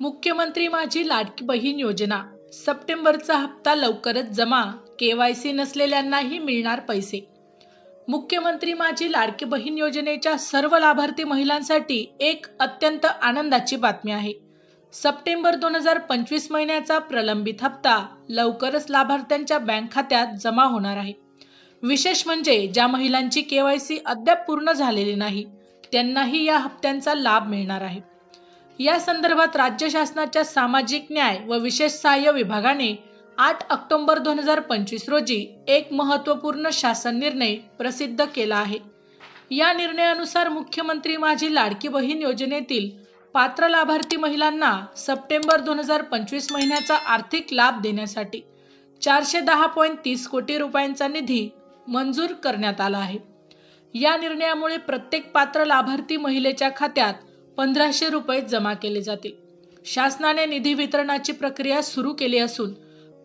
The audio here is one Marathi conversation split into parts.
मुख्यमंत्री माझी लाडकी बहीण योजना. सप्टेंबरचा हप्ता लवकरच जमा. के वाय सी नसलेल्यांनाही मिळणार पैसे. मुख्यमंत्री माझी लाडकी बहीण योजनेच्या सर्व लाभार्थी महिलांसाठी एक अत्यंत आनंदाची बातमी आहे. सप्टेंबर दोन हजार पंचवीस महिन्याचा प्रलंबित हप्ता लवकरच लाभार्थ्यांच्या बँक खात्यात जमा होणार आहे. विशेष म्हणजे ज्या महिलांची केवायसी अद्याप पूर्ण झालेली नाही त्यांनाही या हप्त्यांचा लाभ मिळणार आहे. या संदर्भात राज्य शासनाच्या सामाजिक न्याय व विशेष सहाय्य विभागाने आठ ऑक्टोबर दोन हजार पंचवीस रोजी एक महत्त्वपूर्ण शासन निर्णय प्रसिद्ध केला आहे. या निर्णयानुसार मुख्यमंत्री माझी लाडकी बहीण योजनेतील पात्र लाभार्थी महिलांना सप्टेंबर दोन हजार पंचवीस महिन्याचा आर्थिक लाभ देण्यासाठी चारशे दहा पॉईंट तीस कोटी रुपयांचा निधी मंजूर करण्यात आला आहे. या निर्णयामुळे प्रत्येक पात्र लाभार्थी महिलेच्या खात्यात पंधराशे रुपये जमा केले जातील. शासनाने निधी वितरणाची प्रक्रिया सुरू केली असून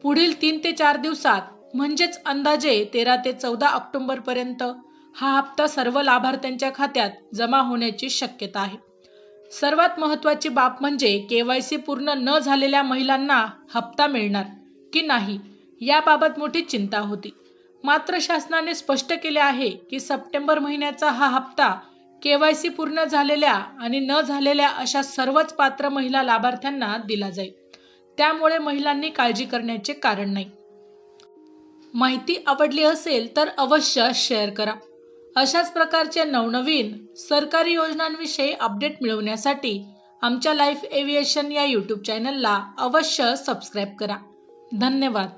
पुढील तीन ते चार दिवसात म्हणजेच अंदाजे तेरा ते चौदा ऑक्टोबर पर्यंत हा हप्ता सर्व लाभार्थ्यांच्या खात्यात जमा होण्याची शक्यता आहे. सर्वात महत्त्वाची बाब म्हणजे के वाय सी पूर्ण न झालेल्या महिलांना हप्ता मिळणार की नाही याबाबत मोठी चिंता होती. मात्र शासनाने स्पष्ट केले आहे की सप्टेंबर महिन्याचा हा हप्ता के वाय सी पूर्ण झालेल्या आणि न झालेल्या अशा सर्वच पात्र महिला लाभार्थ्यांना दिला जाईल. त्यामुळे महिलांनी काळजी करण्याचे कारण नाही. माहिती आवडली असेल तर अवश्य शेअर करा. अशाच प्रकारचे नवनवीन सरकारी योजनांविषयी अपडेट मिळवण्यासाठी आमच्या लाईफ एव्हिएशन या यूट्यूब चॅनलला अवश्य सबस्क्राईब करा. धन्यवाद.